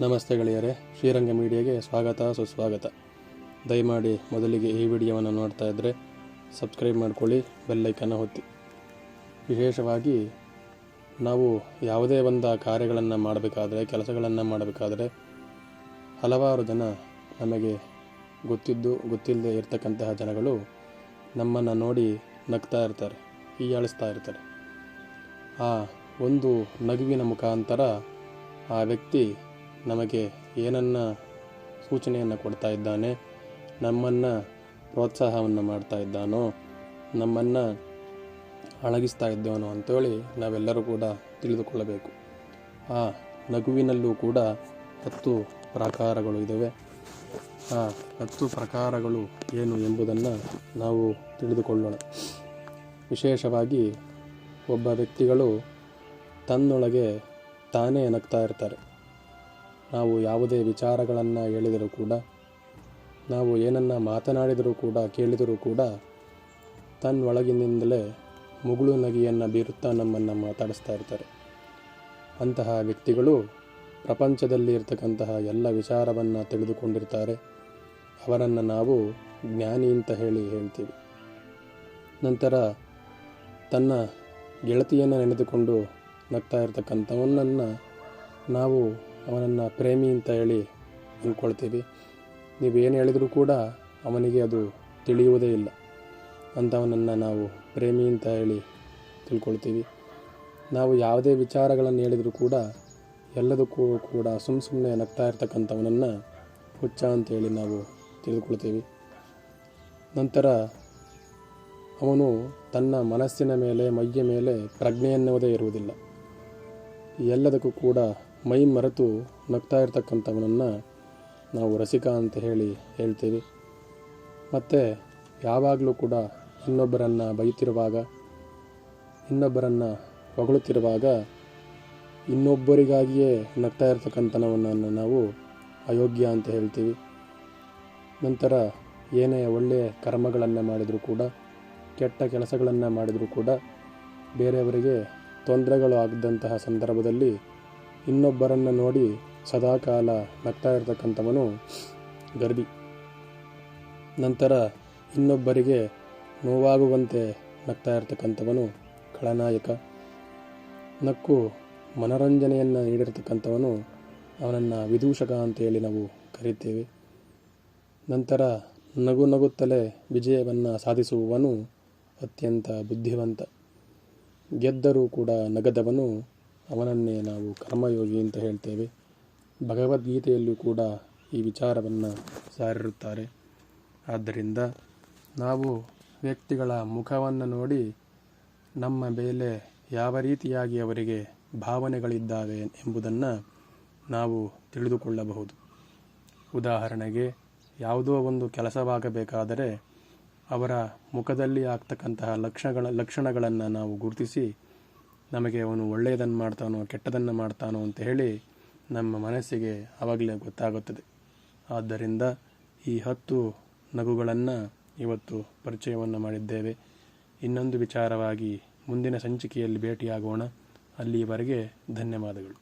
ನಮಸ್ತೆ ಗೆಳೆಯರೆ, ಶ್ರೀರಂಗ ಮೀಡಿಯಾಗೆ ಸ್ವಾಗತ, ಸುಸ್ವಾಗತ. ದಯಮಾಡಿ ಮೊದಲಿಗೆ ಈ ವಿಡಿಯೋವನ್ನು ನೋಡ್ತಾ ಇದ್ದರೆ ಸಬ್ಸ್ಕ್ರೈಬ್ ಮಾಡ್ಕೊಳ್ಳಿ ಬೆಲ್ಲೈಕನ್ನು ಒತ್ತಿ. ವಿಶೇಷವಾಗಿ, ನಾವು ಯಾವುದೇ ಒಂದು ಕಾರ್ಯಗಳನ್ನು ಮಾಡಬೇಕಾದ್ರೆ, ಕೆಲಸಗಳನ್ನು ಮಾಡಬೇಕಾದ್ರೆ ಹಲವಾರು ಜನ ನಮಗೆ ಗೊತ್ತಿದ್ದು, ಗೊತ್ತಿಲ್ಲದೆ ಇರ್ತಕ್ಕಂತಹ ಜನಗಳು ನಮ್ಮನ್ನು ನೋಡಿ ನಗ್ತಾ ಇರ್ತಾರೆ, ಹೀಯಾಳಿಸ್ತಾ ಇರ್ತಾರೆ. ಆ ಒಂದು ನಗುವಿನ ಮುಖಾಂತರ ಆ ವ್ಯಕ್ತಿ ನಮಗೆ ಏನನ್ನ ಸೂಚನೆಯನ್ನು ಕೊಡ್ತಾ ಇದ್ದಾನೆ, ನಮ್ಮನ್ನು ಪ್ರೋತ್ಸಾಹವನ್ನು ಮಾಡ್ತಾ ಇದ್ದಾನೋ, ನಮ್ಮನ್ನು ಅಳಗಿಸ್ತಾ ಇದ್ದಾನೋ ಅಂಥೇಳಿ ನಾವೆಲ್ಲರೂ ಕೂಡ ತಿಳಿದುಕೊಳ್ಳಬೇಕು. ಆ ನಗುವಿನಲ್ಲೂ ಕೂಡ ಹತ್ತು ಪ್ರಕಾರಗಳು ಇದ್ದಾವೆ ಆ ಹತ್ತು ಪ್ರಕಾರಗಳು ಏನು ಎಂಬುದನ್ನು ನಾವು ತಿಳಿದುಕೊಳ್ಳೋಣ. ವಿಶೇಷವಾಗಿ ಒಬ್ಬ ವ್ಯಕ್ತಿಗಳು ತನ್ನೊಳಗೆ ತಾನೇ ನಗ್ತಾ ಇರ್ತಾರೆ. ನಾವು ಯಾವುದೇ ವಿಚಾರಗಳನ್ನು ಹೇಳಿದರೂ ಕೂಡ, ನಾವು ಏನನ್ನ ಮಾತನಾಡಿದರೂ ಕೂಡ, ಕೇಳಿದರೂ ಕೂಡ ತನ್ನೊಳಗಿನಿಂದಲೇ ಮುಗುಳು ನಗಿಯನ್ನು ಬೀರುತ್ತಾ ನಮ್ಮನ್ನು ಮಾತಾಡಿಸ್ತಾ ಇರ್ತಾರೆ. ಅಂತಹ ವ್ಯಕ್ತಿಗಳು ಪ್ರಪಂಚದಲ್ಲಿ ಇರ್ತಕ್ಕಂತಹ ಎಲ್ಲ ವಿಚಾರವನ್ನು ತಿಳಿದುಕೊಂಡಿರ್ತಾರೆ. ಅವರನ್ನು ನಾವು ಜ್ಞಾನಿ ಅಂತ ಹೇಳಿ ಹೇಳ್ತೀವಿ. ನಂತರ ತನ್ನ ಗೆಳತಿಯನ್ನು ನೆನೆದುಕೊಂಡು ನಗ್ತಾ ಇರ್ತಕ್ಕಂಥವನನ್ನು ನಾವು ಅವನನ್ನು ಪ್ರೇಮಿ ಅಂತ ಹೇಳಿ ಅಂದ್ಕೊಳ್ತೀವಿ. ನೀವೇನು ಹೇಳಿದರೂ ಕೂಡ ಅವನಿಗೆ ಅದು ತಿಳಿಯುವುದೇ ಇಲ್ಲ. ಅಂಥವನನ್ನು ನಾವು ಪ್ರೇಮಿ ಅಂತ ಹೇಳಿ ತಿಳ್ಕೊಳ್ತೀವಿ. ನಾವು ಯಾವುದೇ ವಿಚಾರಗಳನ್ನು ಹೇಳಿದರೂ ಕೂಡ ಎಲ್ಲದಕ್ಕೂ ಕೂಡ ಸುಮ್ಮ ಸುಮ್ಮನೆ ನಗ್ತಾ ಇರ್ತಕ್ಕಂಥವನನ್ನು ಹುಚ್ಚ ಅಂತೇಳಿ ನಾವು ತಿಳಿದುಕೊಳ್ತೀವಿ. ನಂತರ ಅವನು ತನ್ನ ಮನಸ್ಸಿನ ಮೇಲೆ ಮೈಯ ಮೇಲೆ ಪ್ರಜ್ಞೆ ಪ್ರಜ್ಞೆಯನ್ನುವುದೇ ಇರುವುದಿಲ್ಲ. ಎಲ್ಲದಕ್ಕೂ ಕೂಡ ಮೈ ಮರೆತು ನಗ್ತಾ ಇರ್ತಕ್ಕಂಥವನನ್ನು ನಾವು ರಸಿಕ ಅಂತ ಹೇಳಿ ಹೇಳ್ತೀವಿ. ಮತ್ತು ಯಾವಾಗಲೂ ಕೂಡ ಇನ್ನೊಬ್ಬರನ್ನು ಬೈತಿರುವಾಗ, ಇನ್ನೊಬ್ಬರನ್ನು ಹೊಗಳುತ್ತಿರುವಾಗ ಇನ್ನೊಬ್ಬರಿಗಾಗಿಯೇ ನಗ್ತಾ ಇರ್ತಕ್ಕಂಥವನನ್ನು ನಾವು ಅಯೋಗ್ಯ ಅಂತ ಹೇಳ್ತೀವಿ. ನಂತರ ಏನೇ ಒಳ್ಳೆಯ ಕರ್ಮಗಳನ್ನು ಮಾಡಿದರೂ ಕೂಡ, ಕೆಟ್ಟ ಕೆಲಸಗಳನ್ನು ಮಾಡಿದರೂ ಕೂಡ, ಬೇರೆಯವರಿಗೆ ತೊಂದರೆಗಳು ಆಗದಂತಹ ಸಂದರ್ಭದಲ್ಲಿ ಇನ್ನೊಬ್ಬರನ್ನು ನೋಡಿ ಸದಾಕಾಲ ನಗ್ತಾ ಇರತಕ್ಕಂಥವನು ಗರ್ಭಿ. ನಂತರ ಇನ್ನೊಬ್ಬರಿಗೆ ನೋವಾಗುವಂತೆ ನಗ್ತಾ ಇರತಕ್ಕಂಥವನು ಖಳನಾಯಕ. ನಕ್ಕು ಮನರಂಜನೆಯನ್ನು ನೀಡಿರ್ತಕ್ಕಂಥವನು ಅವನನ್ನು ವಿದೂಷಕ ಅಂತೇಳಿ ನಾವು ಕರೀತೇವೆ. ನಂತರ ನಗು ನಗುತ್ತಲೇ ವಿಜಯವನ್ನು ಸಾಧಿಸುವವನು ಅತ್ಯಂತ ಬುದ್ಧಿವಂತ. ಗೆದ್ದರೂ ಕೂಡ ನಗದವನು ಅವನನ್ನೇ ನಾವು ಕರ್ಮಯೋಗಿ ಅಂತ ಹೇಳ್ತೇವೆ. ಭಗವದ್ಗೀತೆಯಲ್ಲೂ ಕೂಡ ಈ ವಿಚಾರವನ್ನು ಸಾರಿರುತ್ತಾರೆ. ಆದ್ದರಿಂದ ನಾವು ವ್ಯಕ್ತಿಗಳ ಮುಖವನ್ನು ನೋಡಿ ನಮ್ಮ ಮೇಲೆ ಯಾವ ರೀತಿಯಾಗಿ ಅವರಿಗೆ ಭಾವನೆಗಳಿದ್ದಾವೆ ಎಂಬುದನ್ನು ನಾವು ತಿಳಿದುಕೊಳ್ಳಬಹುದು. ಉದಾಹರಣೆಗೆ, ಯಾವುದೋ ಒಂದು ಕೆಲಸವಾಗಬೇಕಾದರೆ ಅವರ ಮುಖದಲ್ಲಿ ಆಗ್ತಕ್ಕಂತಹ ಲಕ್ಷಣಗಳ ಲಕ್ಷಣಗಳನ್ನು ನಾವು ಗುರುತಿಸಿ ನಮಗೆ ಅವನು ಒಳ್ಳೆಯದನ್ನು ಮಾಡ್ತಾನೋ ಕೆಟ್ಟದನ್ನು ಮಾಡ್ತಾನೋ ಅಂತ ಹೇಳಿ ನಮ್ಮ ಮನಸ್ಸಿಗೆ ಆವಾಗಲೇ ಗೊತ್ತಾಗುತ್ತದೆ. ಆದ್ದರಿಂದ ಈ ಹತ್ತು ನಗುಗಳನ್ನು ಇವತ್ತು ಪರಿಚಯವನ್ನು ಮಾಡಿದ್ದೇವೆ. ಇನ್ನೊಂದು ವಿಚಾರವಾಗಿ ಮುಂದಿನ ಸಂಚಿಕೆಯಲ್ಲಿ ಭೇಟಿಯಾಗೋಣ. ಅಲ್ಲಿಯವರೆಗೆ ಧನ್ಯವಾದಗಳು.